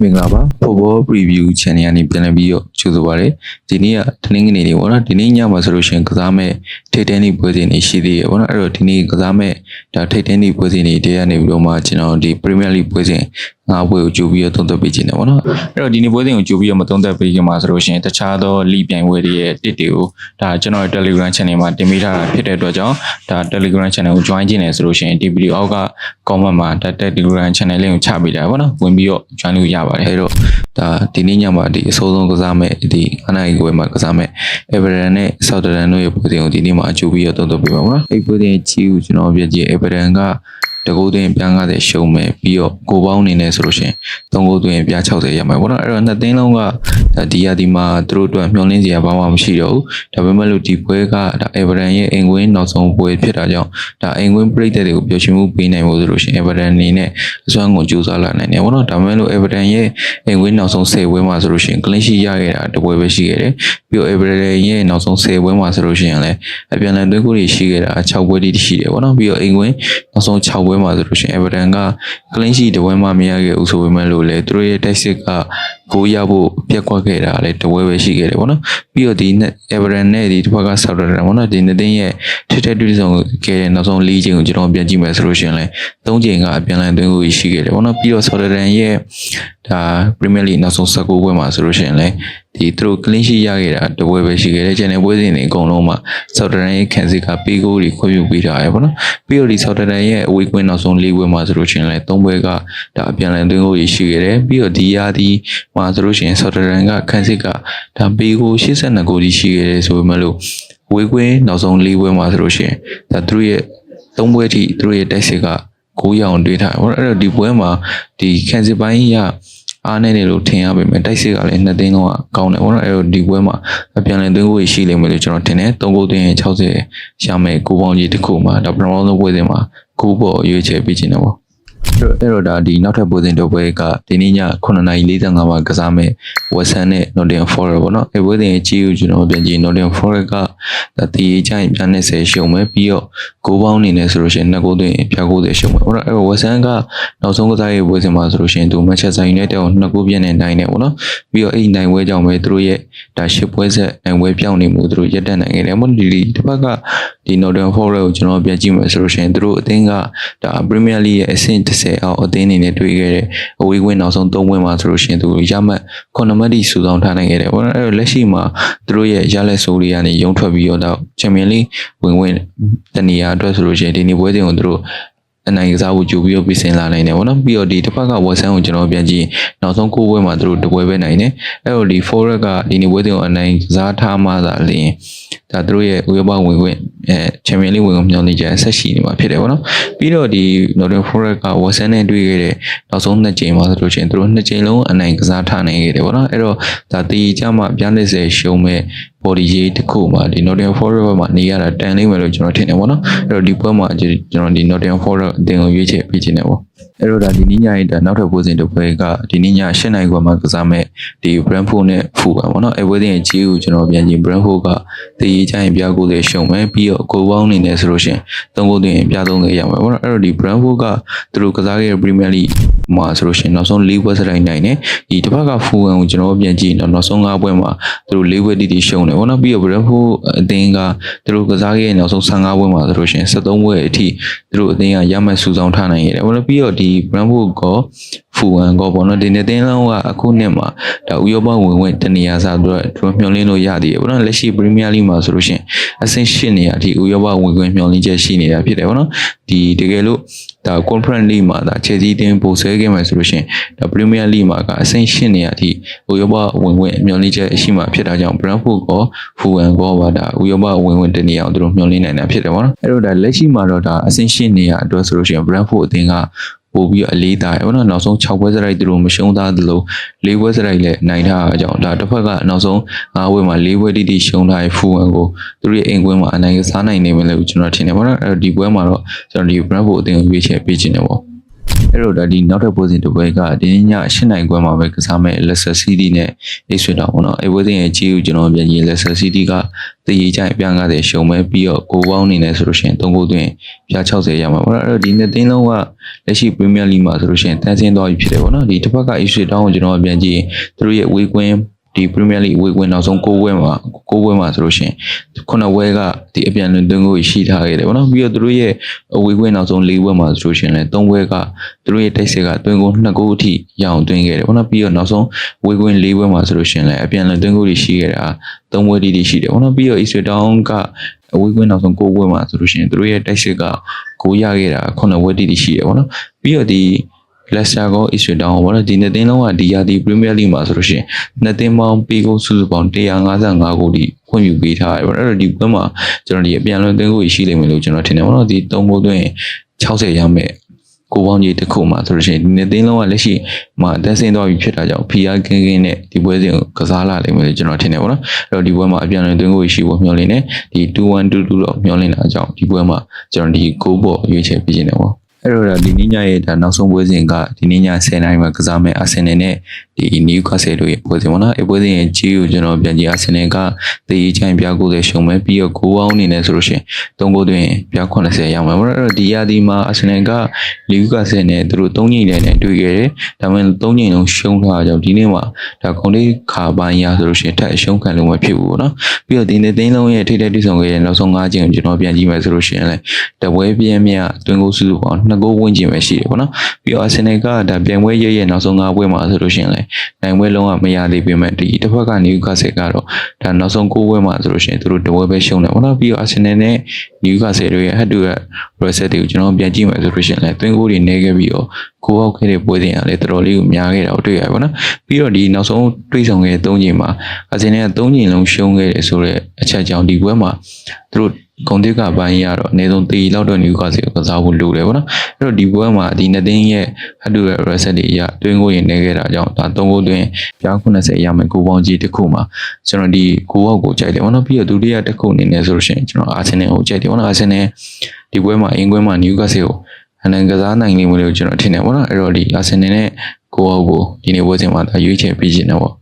မင်္ဂလာပါ Football Preview Channel ကနေပြန်လည်ပြီးတော့ကြိုဆိုပါရစေဒီနေ့ကတနင်္ဂနွေနေ့ပေါ့နော်ဒီနေ့ညမှာဆိုလို့ရှိရင်ကစားမဲ့ထိတ်တန်းနေပွဲစဉ်တွေရှိသေးရပေါ့နော်အဲ့တော့ဒီနေ့ကစားမဲ့ဒါထိတ်တန်းနေပွဲစဉ်တွေတရားနေပြီးတော့မှကျွန်တော်ဒီ Premier League ပွဲစဉ်ငါးပွဲကိုကြိုပြီးတော့သုံးသပ်ပေးခြင်းတယ်ပေါ့နော်အဲ့တော့ဒီနေ့ပွဲစဉ်ကိုကြိုပြီးတော့မသုံးသပ်ပေးခင်မှာဆိုလို့ရှိရင်တခြားသောလိပြိုင်ပွဲတွေရဲ့တစ်တွေကိုဒါကျွန်တော်ရဲ့ Telegram Channel မှာတင်ပေးထားတာဖြစ်တဲ့အတွက်ကြောင့်ဒါ Telegram Channel ကို join ခြင်းတယ်ဆိုလို့ရှိရင်ဒီဗီဒီယိုအောက်က comment မှာဒါ Telegram Channel လေးကိုချပေးတာပေါ့နော်ဝင်ပြီးတော့ join လို့ရပါတယ်အဲ့တော့ဒါဒီနေ့ညမှာဒီအဆိုးဆုံးကစားမဲ့ဒီအနိုင်ကွယ်မှာကစားမဲ့ Everton နဲ့ Southampton တို့ရဲ့ပွဲစဉ်ကိုဒီနေ့မှာအကျိုးပြီးတော့တုံ့ပြန်ပြပါမယ်နော်အဲ့ပွဲစဉ်ကြီးကိုကျွန်တော်ပြကြည့် Everton က တကူသွင်းပြန်ကားတဲ့ရှုံမဲ့ပြီးတော့ကိုပေါင်းနေနေဆိုလို့ရှိရင်သုံးကိုသွင်းပြ60ရမှာပေါ့နော်အဲ့တော့နှစ်သိန်းလုံးကဒါဒီယာဒီမှာသူတို့အတွက်မျှော်လင့်စရာဘာမှမရှိတော့ဘူးဒါပေမဲ့လို့ဒီပွဲကဒါ Everton ရဲ့အင်ကွင်းနောက်ဆုံးပွဲဖြစ်တာကြောင့်ဒါအင်ကွင်းပြိတ်တဲ့တွေကိုပျော်ရွှင်မှုပေးနိုင်ဖို့ဆိုလို့ရှိရင် Everton အနေနဲ့အစွမ်းကုန်ကြိုးစားလာနိုင်တယ်ပေါ့နော်ဒါပေမဲ့လို့ Everton ရဲ့အင်ကွင်းနောက်ဆုံး10ပွဲမှာဆိုလို့ရှိရင် clean sheet ရခဲ့တာတစ်ပွဲပဲရှိခဲ့တယ်ပြီးတော့ Everton ရဲ့နောက်ဆုံး10ပွဲမှာဆိုလို့ရှိရင်လည်းအပြန်အလှန်သွင်းကိုတွေရှိခဲ့တာ6ပွဲတိရှိတယ်ပေါ့နော်ပြီးတော့အင်ကွင်းနောက်ဆုံး6ပွဲမှာဆိုလို့ရှိရင် Everton က clean sheet တစ်ပွဲမှမရခဲ့ဘူးဆိုပေမဲ့လို့လေသူတို့ရဲ့ tactic က ကိုရဖို့ပြက်ကွက်ခဲ့တာလည်းတစ်ပွဲပဲရှိခဲ့တယ်ပေါ့နော်ပြီးတော့ဒီ Everton နဲ့ဒီတစ်ခါက Southampton ပေါ့နော်ဒီနှစ်သိန်းရဲ့ထစ်ထက်တွေ့ဆုံခဲ့တဲ့နောက်ဆုံး၄ချိန်ကိုကျွန်တော်ပြန်ကြည့်မယ်ဆိုလို့ရှိရင်လည်း၃ချိန်ကအပြန်အလှန်သွင်းကိုရှိခဲ့တယ်ပေါ့နော်ပြီးတော့ Southampton ရဲ့ဒါ Premier League နောက်ဆုံး19ပွဲမှာဆိုလို့ရှိရင်လည်းဒီသူတို့ clean sheet ရခဲ့တာတစ်ပွဲပဲရှိခဲ့တယ်ကျန်တဲ့ပွဲစဉ်တွေအကုန်လုံးမှာ Southampton ရဲ့ခံစစ်ကပေးကိုတွေခွင့်ပြုပေးထားရပေါ့နော်ပြီးတော့ဒီ Southampton ရဲ့ away win နောက်ဆုံး၄ပွဲမှာဆိုလို့ရှိရင်လည်း၃ပွဲကဒါအပြန်အလှန်သွင်းကိုရှိခဲ့တယ်ပြီးတော့ဒီရာဒီမှာဆိုလို့ရှိရင် Southampton ကခံစစ်ကဒါပေးကို82ကိုရှိခဲ့တယ်ဆိုပေမဲ့လို့ဝေးကွင်းနောက်ဆုံး၄ပွဲမှာဆိုလို့ရှိရင်ဒါသူတို့ရဲ့၃ပွဲထိသူတို့ရဲ့တိုက်စစ်က9ရောင်တွေးထားတယ်အဲ့တော့ဒီပွဲမှာဒီခံစစ်ပိုင်းရအားနေတယ်လို့ထင်ရပေမဲ့တိုက်စစ်ကလည်းနှစ်သိန်းလုံးကကောင်းတယ်ဘောနော်အဲ့တော့ဒီပွဲမှာအပြန်လည်သွင်းကိုရှိလိမ့်မယ်လို့ကျွန်တော်ထင်တယ်၃ဂိုးသွင်းရင်60ရမယ်ကိုပေါင်းကြီးတစ်ခုမှာဒါပထမဆုံးပွဲစဉ်မှာကိုပေါ်ရွေးချယ်ပြီးခြင်းတယ်ပေါ့ အဲ့တော့ဒါဒီနောက်ထပ်ပွဲစဉ်တစ်ပွဲကဒီနေ့ည9:45မှာကစားမဲ့ West Ham နဲ့ Nottingham Forest ပေါ့နော်အဲ့ပွဲစဉ်ရဲ့ကြီးကိုကျွန်တော်ပြန်ကြည့် Nottingham Forest ကဒါတီးချိုင်ပြန်20ရှုံမယ်ပြီးတော့ကိုပေါင်းနေနေဆိုလို့ရှိရင်နှစ်ကိုသွင်းပြ90ရှုံမယ်ပေါ့နော်အဲ့တော့ West Ham ကနောက်ဆုံးကစားရေးပွဲစဉ်မှာဆိုလို့ရှိရင်သူ Manchester United ကိုနှစ်ကိုပြည့်နေနိုင်တယ်ပေါ့နော်ပြီးတော့အဲ့နိုင်ပွဲကြောင့်ပဲသူတို့ရဲ့ဒါရှစ်ပွဲဆက်နိုင်ပွဲပြောင်းနေမှုသူတို့ရပ်တန့်နိုင်ခဲ့တယ်ပေါ့ဒီတစ်ဖက်ကဒီ Nottingham Forest ကိုကျွန်တော်ပြန်ကြည့်မယ်ဆိုလို့ရှိရင်သူတို့အသင်းကဒါ Premier League ရဲ့အဆင့်30အောက်အသင်းအနေနဲ့တွေ့ခဲ့တဲ့အဝေးကွင်းနောက်ဆုံး3ပွဲမှာဆိုလို့ရှိရင်သူရမှတ်9မှတ်ထိစုဆောင်းထားနိုင်ခဲ့တယ်ပေါ့နော်အဲ့တော့လက်ရှိမှာသူတို့ရဲ့ရလက်ဆိုးတွေကနေရုံထွက်ပြီးတော့ချန်ပီယံလိဝင်ဝင်တနေရာအတွက်ဆိုလို့ရှိရင်ဒီနေ့ပွဲစဉ်ကိုသူတို့အနိုင်ကစားဖို့ကြိုပြီးတော့ပြင်ဆင်လာနိုင်တယ်ဗောနော်ပြီးတော့ဒီတစ်ဖက်ကဝက်ဆန်ကိုကျွန်တော်ပြန်ကြည့်နောက်ဆုံး9ပွဲမှာသူတို့တပွဲပဲနိုင်တယ်အဲ့တော့ဒီ forward ကဒီနေ့ပွဲစဉ်ကိုအနိုင်ကစားထားမှသာလျှင် ဒါသူတို့ရဲ့ဥရောပဝင်ခွင့်အဲချန်ပီယံလိဝင်ခွင့်မျှော်လင့်ချက်ဆက်ရှိနေမှာဖြစ်တယ်ဗောနော်ပြီးတော့ဒီ Northern Forest ကဝက်ဆန်နဲ့တွေ့ခဲ့တဲ့နောက်ဆုံးနှစ်ကြိမ်မှာဆိုလို့ရှိရင်သူတို့နှစ်ကြိမ်လုံးအနိုင်ကစားထားနိုင်ခဲ့တယ်ဗောနော်အဲ့တော့ဒါတီကြမှာပြန်း30ရှုံးမဲ့ body ရေးတစ်ခုမှာဒီ Nottingham Forest ဘက်မှာနေရတာတန်လိမ့်မယ်လို့ကျွန်တော်ထင်တယ်ဗောနော်အဲ့တော့ဒီပွဲမှာကျွန်တော်ဒီ Nottingham Forest အတင်ကိုရွေးချယ်ပေးခြင်းတယ်ဗောအဲ့တော့ဒါဒီနေ့ညရဲ့ဒါနောက်ထပ်ပွဲစဉ်တစ်ပွဲကဒီနေ့ည၈နိုင်ခွဲမှာကစားမဲ့ဒီ Brentford နဲ့ဖူပါဗောနော်အဲ့ပွဲစဉ်ရဲ့ကြီးကိုကျွန်တော်ပြန်ကြည့် Brentford ကတည်ရေးချရင်ပြ90ရှုံမယ်ပြီးတော့ကိုပေါင်းနေနေဆိုလို့ရှိရင်သုံးကိုတင်ပြ30ရမှာဗောနော်အဲ့တော့ဒီ Brentford ကသူတို့ကစားခဲ့တဲ့ Premier League မှာဆိုလို့ရှိရင်နောက်ဆုံး၄ပွဲစတိုင်းနိုင်တယ်ဒီတစ်ဖက်ကဖူဝမ်ကိုကျွန်တော်ပြန်ကြည့်တော့နောက်ဆုံး၅ပွဲမှာသူတို့၄ပွဲတိတိရှုံတယ်ဗောနော်ပြီးတော့ Brentford အသင်းကသူတို့ကစားခဲ့တဲ့နောက်ဆုံး15ပွဲမှာဆိုလို့ရှိရင်73ပွဲအထိသူတို့အသင်းကရမှတ်စုဆောင်းထားနိုင်ရတယ်ဗောနော်ပြီးတော့ဒီ Brentford ကဖူဝမ်ကပေါ့နော်ဒီနေ့တင်းလုံးကအခုနှစ်မှာဒါဥရောပဝင်ဝင်တနေရာစားသူတို့မျှော်လင့်လို့ရသေးတယ်ဗောနော်လက်ရှိ Premier League မှာဆိုလို့ရှိရင်အဆင့်၈နေရာအထိဥရောပဝင်ဝင်မျှော်လင့်ချက်ရှိနေတာဖြစ်တယ်ဗောနော်ဒီတကယ်လို့ဒါ Conference League မှာဒါ Chelsea တင်းပို့ဆွဲခဲ့မယ်ဆိုလို့ရှိရင်ဒါ Premier League မှာကအဆင့်၈နေရာအထိဥရောပဝင်ဝင်မျှော်လင့်ချက်ရှိမှဖြစ်တာကြောင့် Brentford ကဖူဝမ်ကပါဒါဥရောပဝင်ဝင်တနေရာအောင်သူတို့မျှော်လင့်နိုင်တာဖြစ်တယ်ဗောနော်အဲ့တော့ဒါလက်ရှိမှာတော့ဒါအဆင့်၈နေရာအတွက်ဆိုလို့ရှိရင် Brentford အသင်းက ပို့ပြီးအလေးသားရပေါ့နော်နောက်ဆုံး6ပွဲစရိုက်သူတို့မရှုံးသားသလို၄ပွဲစရိုက်လည်းနိုင်ထားအကြောင်းဒါတစ်ဖက်ကနောက်ဆုံး၅ပွဲမှာ၄ပွဲတိတိရှုံးထားတဲ့ဖူဝမ်ကိုသူတို့ရဲ့အိမ်ကွင်းမှာအနိုင်ကစားနိုင်နေမယ်လို့ကျွန်တော်ထင်တယ်ပေါ့နော်အဲ့တော့ဒီပွဲမှာတော့ကျွန်တော်ဒီ Brentford အသင်းကိုရွေးချယ်ပေးခြင်းတယ်ပေါ့ အဲ့တော့ဒါဒီနောက်ထပ်ပွဲစဉ်တစ်ပွဲကဒီနေ့ည8နိုင်ခွဲမှာပဲကစားမဲ့ Leicester City နဲ့ Ipswich Town ပေါ့နော်အဲ့ပွဲစဉ်ရဲ့ကြီးကိုကျွန်တော်ပြန်ကြည့် Leicester City ကတည်ရကြရင်ပြန်ကားတဲ့ရှုံမဲ့ပြီးတော့ကိုပေါင်းနေနေဆိုလို့ရှိရင်3ဂိုးသွင်းပြ60ရမှာပေါ့နော်အဲ့တော့ဒီနှစ်သင်းလုံးကလက်ရှိ Premier League မှာဆိုလို့ရှိရင်တန်းစင်းသွားပြီဖြစ်တယ်ပေါ့နော်ဒီတစ်ဖက်က Ipswich Town ကိုကျွန်တော်ပြန်ကြည့်သူတို့ရဲ့ဝေးကွင်း ဒီ Premier League ဝေးကွင်းနောက်ဆုံး6ပွဲမှာ6ပွဲမှာဆိုလို့ရှိရင်ခုနဝဲကဒီအပြန်လွန်သွင်းကိုရှိထားခဲ့တယ်ပေါ့နော်ပြီးတော့သူတို့ရဲ့အဝေးကွင်းနောက်ဆုံး၄ပွဲမှာဆိုလို့ရှိရင်လည်း3ပွဲကသူတို့ရဲ့တိုက်စစ်ကသွင်းကို2ဂိုးအထိရအောင်သွင်းခဲ့တယ်ပေါ့နော်ပြီးတော့နောက်ဆုံးဝေးကွင်း၄ပွဲမှာဆိုလို့ရှိရင်လည်းအပြန်လွန်သွင်းကိုရှိခဲ့တာ3ပွဲတိတိရှိတယ်ပေါ့နော်ပြီးတော့ East Town ကအဝေးကွင်းနောက်ဆုံး6ပွဲမှာဆိုလို့ရှိရင်သူတို့ရဲ့တိုက်စစ်ကကိုရခဲ့တာ9ပွဲတိတိရှိတယ်ပေါ့နော်ပြီးတော့ဒီ လက်စတာကောအစ်ဆွေတောင်းဘောနော်ဒီနှစ်သင်းလုံးကဒီရာသီပရီးမီးယားလိမှာဆိုလို့ရှိရင်နှစ်သင်းပေါင်းပေးကိုစုစုပေါင်း155ဂိုးဒီခွင့်ပြုပေးထားတယ်ဗောနော်အဲ့တော့ဒီပွဲမှာကျွန်တော်ဒီအပြန်လွန်သွင်းကိုရှိလိမ့်မယ်လို့ကျွန်တော်ထင်တယ်ဗောနော်ဒီသုံးဘိုးသွင်း60ရမယ်ကိုပေါင်းကြီးတစ်ခုမှာဆိုလို့ရှိရင်ဒီနှစ်သင်းလုံးကလက်ရှိမှာတက်ဆင်းသွားပြီဖြစ်တာကြောင့်ဖီယာကင်းကင်းနဲ့ဒီပွဲစဉ်ကိုကစားလာလိမ့်မယ်လို့ကျွန်တော်ထင်တယ်ဗောနော်အဲ့တော့ဒီပွဲမှာအပြန်လွန်သွင်းကိုရှိဖို့မျှော်လင့်နေဒီ2122တော့မျှော်လင့်တာကြောင့်ဒီပွဲမှာကျွန်တော်ဒီဂိုးပေါ်ရွေးချယ်ပေးခြင်းတယ်ဗောအဲ့ တော့ဒါဒီနေ့ညရဲ့ဒါနောက်ဆုံးပွဲစဉ်ကဒီနေ့ည10:00နာရီမှာကစားမယ့်အာဆင်နယ်နဲ့ဒီနယူကာဆယ်တို့ရဲ့ပွဲစဉ်ပေါ့နော်အဲ့ပွဲစဉ်ရဲ့ကြီးကိုကျွန်တော်ပြန်ကြည့်အာဆင်နယ်ကတည်ရေးချိုင်ပြ90ရှုံမဲ့ပြီးတော့ဂိုးအောင်အနေနဲ့ဆိုလို့ရှိရင်၃ဂိုးတွင်ပြ80ရအောင်မယ်ပေါ့နော်အဲ့တော့ဒီရာဒီမှာအာဆင်နယ်ကနယူကာဆယ်နဲ့သူတို့၃ညိန်နဲ့တွေ့ခဲ့တယ်ဒါပေမဲ့၃ညိန်လုံးရှုံးထားကြတော့ဒီနေ့မှာဒါကွန်လေးခါပိုင်းရဆိုလို့ရှိရင်ထပ်အရှုံးခံလို့မဖြစ်ဘူးပေါ့နော်ပြီးတော့ဒီနေ့သိန်းလုံးရဲ့ထိတဲ့တိဆောင်ခဲ့တဲ့နောက်ဆုံး၅ချိန်ကိုကျွန်တော်ပြန်ကြည့်မယ်ဆိုလို့ရှိရင်လည်းတပွဲပြင်းမြတွင်ဂိုးစုစုပေါင်း2ဂိုးဝန်းကျင်ပဲရှိတယ်ပေါ့နော်ပြီးတော့အာဆင်နယ်ကဒါပြန်ပွဲရရဲ့နောက်ဆုံး၅ပွဲမှာဆိုလို့ရှိရင်လည်းနိုင်ပွဲလုံးဝမရသေးပေမဲ့ဒီတစ်ဖက်ကနယူကာဆယ်ကတော့ဒါနောက်ဆုံး၉ပွဲမှာဆိုလို့ရှိရင်သူတို့တပွဲပဲရှုံးတယ်ပေါ့နော်ပြီးတော့အာဆင်နယ်နဲ့နယူကာဆယ်တို့ရဲ့ဟက်တူရဲ့ reset တွေကိုကျွန်တော်ပြန်ကြည့်မယ်ဆိုလို့ရှိရင်လည်းတွင်းဂိုးတွေနေခဲ့ပြီးတော့ကိုဟောက်ခဲ့တဲ့ပွဲစဉ်ကလည်းတော်တော်လေးကိုများခဲ့တာကိုတွေ့ရပါတော့နော်ပြီးတော့ဒီနောက်ဆုံးတွေးဆောင်ခဲ့တဲ့၃ချိန်မှာအာဆင်နယ်က၃ချိန်လုံးရှုံးခဲ့တယ်ဆိုတော့အချက်ကြောင့်ဒီပွဲမှာသူတို့ဂုံတစ်ကပိုင်းရတော့အနည်းဆုံး3လောက်တော့နယူကာဆယ်ကိုကစားဖို့လိုတယ်ပေါ့နော်အဲ့တော့ဒီပွဲမှာဒီနှစ်သင်းရဲ့ဟတ်တူရဲ့ reset တွေအရတွင်းကိုရင်နေခဲ့တာကြောင့်ဒါ၃ဂိုးတွင်ပြား90ရမယ်ကိုပေါင်းကြီးတစ်ခုမှာကျွန်တော်ဒီကိုဟောက်ကိုကြိုက်တယ်ပေါ့နော်ပြီးတော့ဒုတိယတစ်ခုအနေနဲ့ဆိုလို့ရှိရင်ကျွန်တော်အာဆင်နယ်ကိုကြိုက်တယ်ပေါ့နော်အာဆင်နယ်ဒီပွဲမှာအင်ကွဲမှာနယူကာဆယ်ကိုအနံကစားနိုင်လိမ့်မယ်လို့ကျွန်တော်ထင်တယ်ပေါ့နော်အဲ့တော့ဒီအာဆင်နယ်နဲ့ကိုဟောက်ကိုဒီနေ့ပွဲစဉ်မှာဒါရွေးချယ်ပေးခြင်းတော့